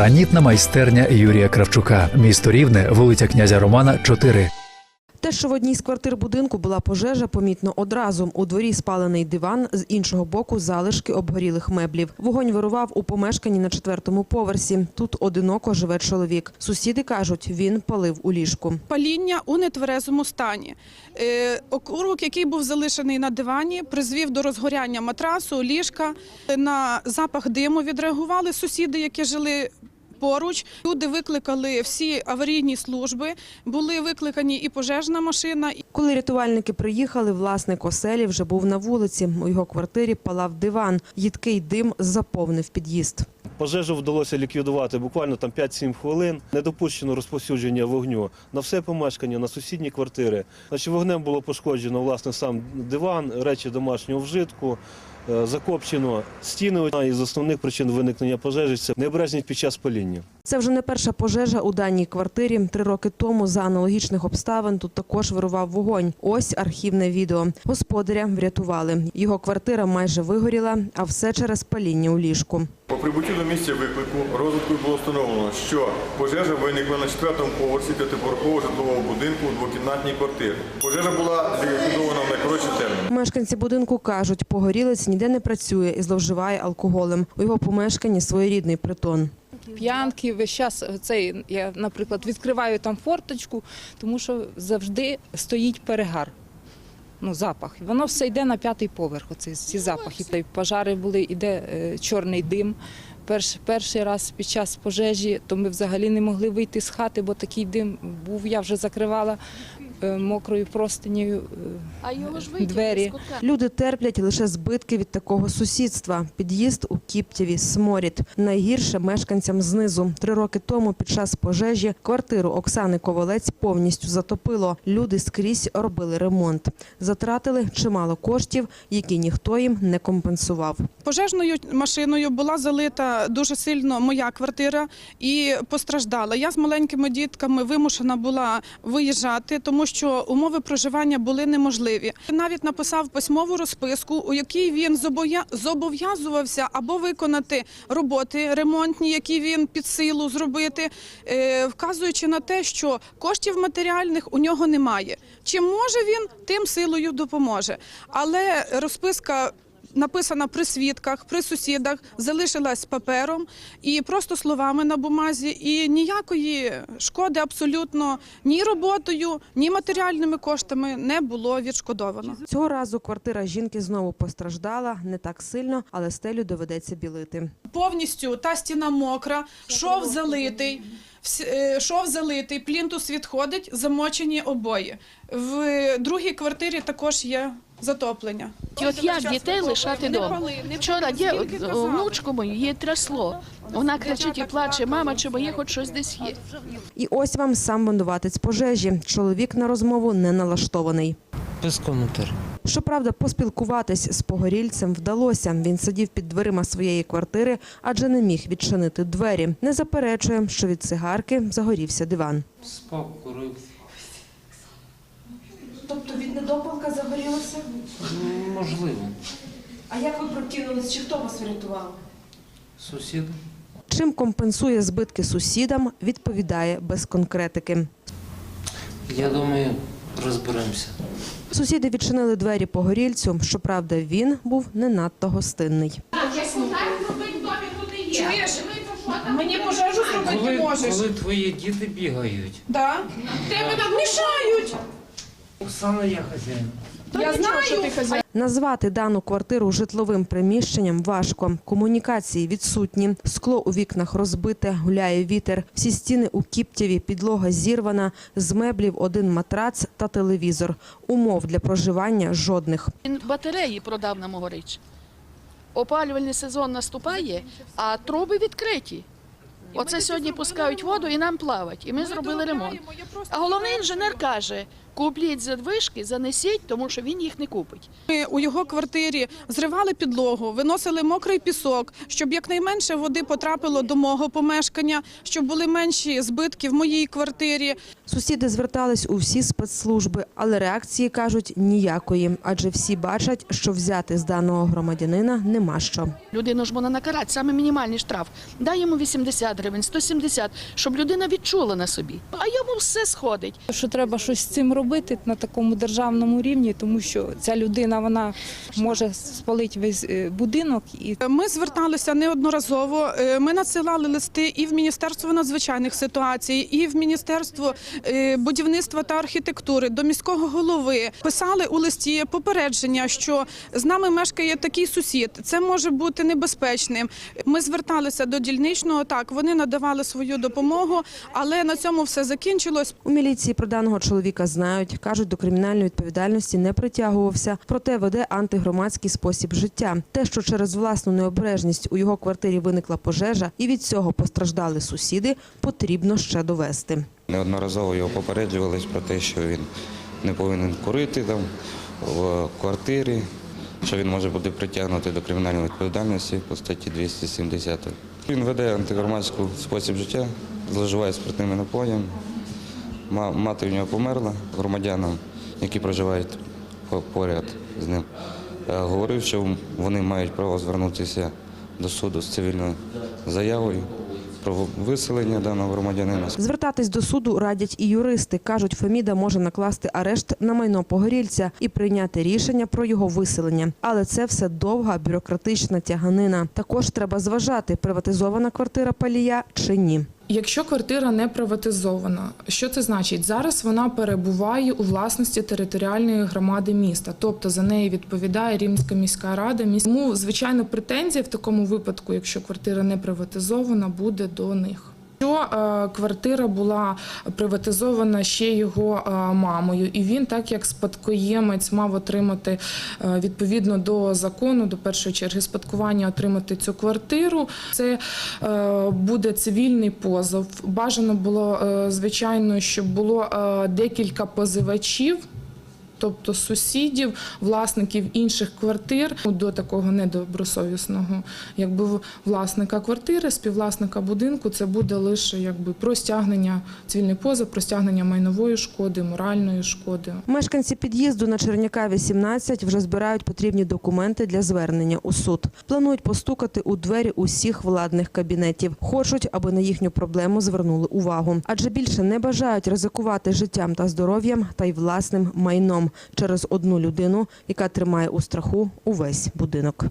Гранітна майстерня Юрія Кравчука. Місто Рівне, вулиця князя Романа, 4. Те, що в одній з квартир будинку була пожежа, помітно одразу. У дворі спалений диван, з іншого боку залишки обгорілих меблів. Вогонь вирував у помешканні на четвертому поверсі. Тут одиноко живе чоловік. Сусіди кажуть, він палив у ліжку. Паління у нетверезому стані. Е, Окурок, який був залишений на дивані, призвів до розгоряння матрасу, ліжка. На запах диму відреагували сусіди, які жили. Поруч люди викликали всі аварійні служби, були викликані і пожежна машина, Коли рятувальники приїхали, власник оселі вже був на вулиці. У його квартирі палав диван. Їдкий дим заповнив під'їзд. Пожежу вдалося ліквідувати буквально там 5-7 хвилин. Не допущено розповсюдження вогню на все помешкання, на сусідні квартири. Значить, вогнем було пошкоджено власне сам диван, речі домашнього вжитку. Е, Закопчено стіни. Одна із основних причин виникнення пожежі це необережність під час паління. Це вже не перша пожежа у даній квартирі. Три роки тому за аналогічних обставин тут також вирував вогонь. Ось архівне відео. Господаря врятували. Його квартира майже вигоріла, а все через паління у ліжку. По прибуттю до місця виклику розвиткою було встановлено, що пожежа виникла на четвертому поверсі п'ятиповерхового житлового будинку у двокімнатній квартирі. Пожежа була ліквідована в найкоротший термін. Мешканці будинку кажуть, погорілець ніде не працює і зловживає алкоголем. У його помешканні своєрідний притон. п'янки, весь час цей, я, наприклад, відкриваю там форточку, тому що завжди стоїть перегар. Ну, запах. Воно все йде на п'ятий поверх, оці, ці запахи. Та й Пожари були, іде е, чорний дим. Перш, перший раз під час пожежі, то ми взагалі не могли вийти з хати, бо такий дим був. Я вже закривала мокрою простинею е, двері. Люди терплять лише збитки від такого сусідства. Під'їзд у Кіптєві, сморід. Найгірше мешканцям знизу. Три роки тому під час пожежі квартиру Оксани Ковалець повністю затопило. Люди скрізь робили ремонт. Затратили чимало коштів, які ніхто їм не компенсував. пожежною машиною була залита дуже сильно моя квартира і постраждала. Я з маленькими дітками вимушена була виїжджати, тому що умови проживання були неможливі. Навіть написав письмову розписку, у якій він зобов'я- зобов'язувався або виконати роботи ремонтні, які він під силу зробити, е, вказуючи на те, що коштів матеріальних у нього немає. Чим може він, тим силою допоможе. Але розписка написана при свідках, при сусідах, залишилась папером і просто словами на бумазі, і ніякої шкоди абсолютно ні роботою, ні матеріальними коштами не було відшкодовано. Цього разу квартира жінки знову постраждала не так сильно, але стелю доведеться білити. Повністю та стіна мокра, шов залитий. е, Шов залитий, плінтус відходить, замочені обої. В другій квартирі також є затоплення. І от як дітей лишати Не вдома? Вчора є внучку мою, її трясло. Вона кричить і плаче, мама, чи моє хоч щось десь є. І ось вам сам винуватець пожежі. Чоловік на розмову не налаштований. Без коментарів. Щоправда, поспілкуватись з погорільцем вдалося. Він сидів під дверима своєї квартири, адже не міг відчинити двері. Не заперечує, що від цигарки загорівся диван. Спав, курив. Від недопалка загорілося? Ну, Можливо. А як ви прокинулись? Чи хто вас врятував? Сусід. Чим компенсує збитки сусідам, відповідає без конкретики. Я думаю, розберемося. Сусіди відчинили двері погорільцю. Щоправда, він був не надто гостинний. Чуєш? Мені пожежу зробити можеш. коли твої діти бігають, Да? Тебе нам мішають. Оксана я хазяїн. Я знаю, що ти хазяїн. Назвати дану квартиру житловим приміщенням важко. Комунікації відсутні, скло у вікнах розбите, гуляє вітер. Всі стіни у Кіптєві, підлога зірвана, з меблів один матрац та телевізор. Умов для проживання жодних. Він батареї продав на Могорич. Опалювальний сезон наступає, а труби відкриті. Оце сьогодні пускають воду і нам плавать. І ми зробили ремонт. А головний інженер каже, Купліть задвижки, занесіть, тому що він їх не купить. Ми у його квартирі зривали підлогу, виносили мокрий пісок, щоб якнайменше води потрапило до мого помешкання, щоб були менші збитки в моїй квартирі. Сусіди звертались у всі спецслужби, але реакції кажуть ніякої, адже всі бачать, що взяти з даного громадянина нема що. Людину ж можна накарати, саме мінімальний штраф. Дай йому 80 гривень, 170, щоб людина відчула на собі. А йому все сходить. Що треба щось з цим робити на такому державному рівні, тому що ця людина вона може спалити весь е, будинок і Ми зверталися неодноразово. Е, Ми надсилали листи і в Міністерство надзвичайних ситуацій, і в Міністерство е, будівництва та архітектури, до міського голови. Писали у листі попередження, що з нами мешкає такий сусід. Це може бути небезпечним. Ми зверталися до дільничного. Так, вони надавали свою допомогу, але на цьому все закінчилось. У міліції про даного чоловіка знають, кажуть, до кримінальної відповідальності не притягувався, проте веде антигромадський спосіб життя. Те, що через власну необережність у його квартирі виникла пожежа, і від цього постраждали сусіди, потрібно ще довести. Неодноразово його попереджувались про те, що він не повинен курити там в квартирі, що він може бути притягнутий до кримінальної відповідальності по статті 270. Він веде антигромадський спосіб життя, зловживає спиртними напоями. Ма- Мати в нього померла громадянам, які проживають по- поряд з ним. Е, Говорив, що вони мають право звернутися до суду з цивільною заявою про виселення даного громадянина. Звертатись до суду радять і юристи. кажуть, Феміда може накласти арешт на майно погорільця і прийняти рішення про його виселення. Але це все довга бюрократична тяганина. Також треба зважати, приватизована квартира палія чи ні. Якщо квартира не приватизована, що це значить? Зараз вона перебуває у власності територіальної громади міста, тобто за неї відповідає Рівненська міська рада. Тому, звичайно, претензія в такому випадку, якщо квартира не приватизована, буде до них. Е, квартира була приватизована ще його е, мамою, і він, так як спадкоємець, мав отримати е, відповідно до закону, до першої черги спадкування, отримати цю квартиру. Це буде цивільний позов. Бажано було, звичайно, щоб було декілька позивачів. Тобто сусідів, власників інших квартир до такого недобросовісного, якби власника квартири, співвласника будинку, це буде лише якби про стягнення цивільний позов, про стягнення майнової шкоди, моральної шкоди. Мешканці під'їзду на Черняка 18 вже збирають потрібні документи для звернення у суд. Планують постукати у двері усіх владних кабінетів. Хочуть, аби на їхню проблему звернули увагу, адже більше не бажають ризикувати життям та здоров'ям та й власним майном через одну людину, яка тримає у страху увесь будинок.